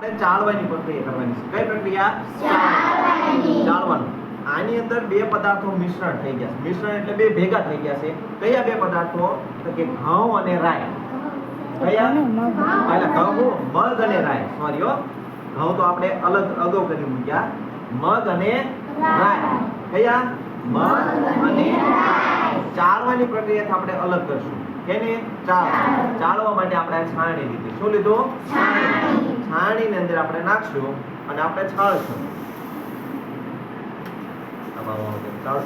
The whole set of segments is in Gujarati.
આપણે ચાળવાની પ્રક્રિયા કરવાની છે. કઈ પ્રક્રિયા? ચાળવાનું. આની અંદર બે પદાર્થો મિશ્રણ થઈ ગયા છે. મિશ્રણ એટલે બે ભેગા થઈ ગયા છે. કયા બે પદાર્થો? તો કે ઘઉં અને રાઈ. કયા? એટલે ઘઉં મગ અને રાઈ. સોરી હો. ઘઉં તો આપણે અલગ અગાઉ કરી મૂક્યા. મગ અને રાઈ. કયા? મગ અને ચાળવાની પ્રક્રિયા આપણે અલગ કરશું. કેને? ચાળ ચાળવા. માટે આપણે છાણી લીધી. શું લીધું? છાણીની અંદર આપણે નાખશું અને આપણે છાળશું આમાં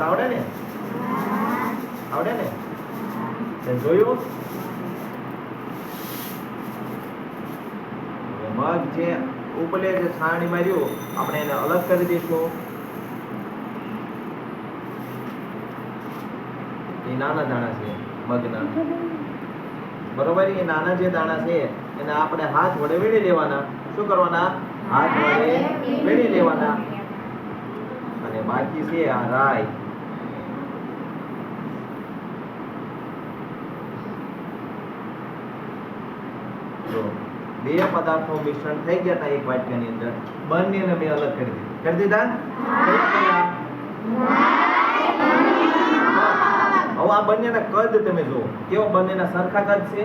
આવડે. ને? આવડે ને? જોયું. મગ જે ઉપલે જે છાણી માર્યું, આપણે એને અલગ કરી દઈશું. એ નાના દાણા છે, મગના. બરોબર? એ નાના જે દાણા છે એને આપણે હાથ વડે વીણી લેવાના. શું કરવાના? હાથ વડે વીણી લેવાના. અને બાકી છે આ રાય. બે પદાર્થો મિશ્રણ થઈ ગયા હતા એક વાટકાની અંદર બંનેને મેં અલગ કરી દીધું. કરી દીધા? હવે આ બંનેના કદ તમે જુઓ. કેવો બંનેના સરખા કદ છે?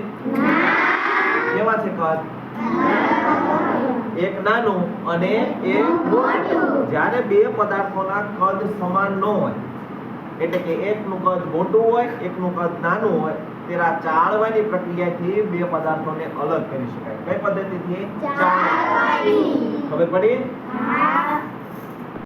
કેવા છે કદ એક નાનું અને એક મોટું. જ્યારે બે પદાર્થોના કદ સમાન ન હોય એટલે કે એકનું કદ મોટું હોય એકનું કદ નાનું હોય તેરા ચાળવાની પ્રક્રિયાથી બે પદાર્થોને અલગ કરી શકાય. કઈ પદ્ધતિથી? ચાળવાની. ખબર પડી?